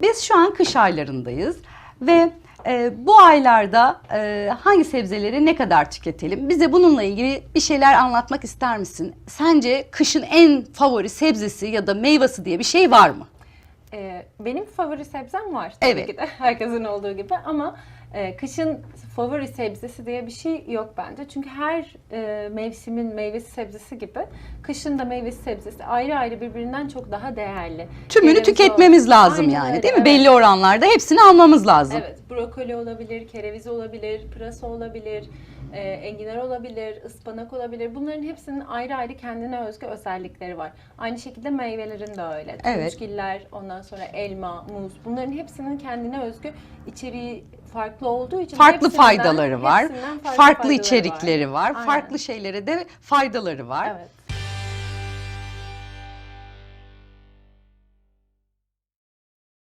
Biz şu an kış aylarındayız ve e, bu aylarda e, hangi sebzeleri ne kadar tüketelim? Bize bununla ilgili bir şeyler anlatmak ister misin? Sence kışın en favori sebzesi ya da meyvesi diye bir şey var mı? Ee, benim favori sebzem var tabii Evet. ki de herkesin olduğu gibi ama e, kışın favori sebzesi diye bir şey yok bence. Çünkü her e, mevsimin meyvesi sebzesi gibi kışın da meyvesi sebzesi ayrı ayrı birbirinden çok daha değerli. Tümünü Kereviz tüketmemiz olsun. lazım Aynen yani öyle, değil mi? evet. Belli oranlarda hepsini almamız lazım. Evet, brokoli olabilir, kereviz olabilir, pırasa olabilir, e, enginar olabilir, ıspanak olabilir. Bunların hepsinin ayrı ayrı kendine özgü özellikleri var. Aynı şekilde meyvelerin de öyle. Evet. Turunçgiller, ondan sonra elma, muz. Bunların hepsinin kendine özgü içeriği farklı olduğu için Farklı faydaları var. hepsinden Farklı, faydaları içerikleri var. Aynen. Farklı şeylere de faydaları var. Evet.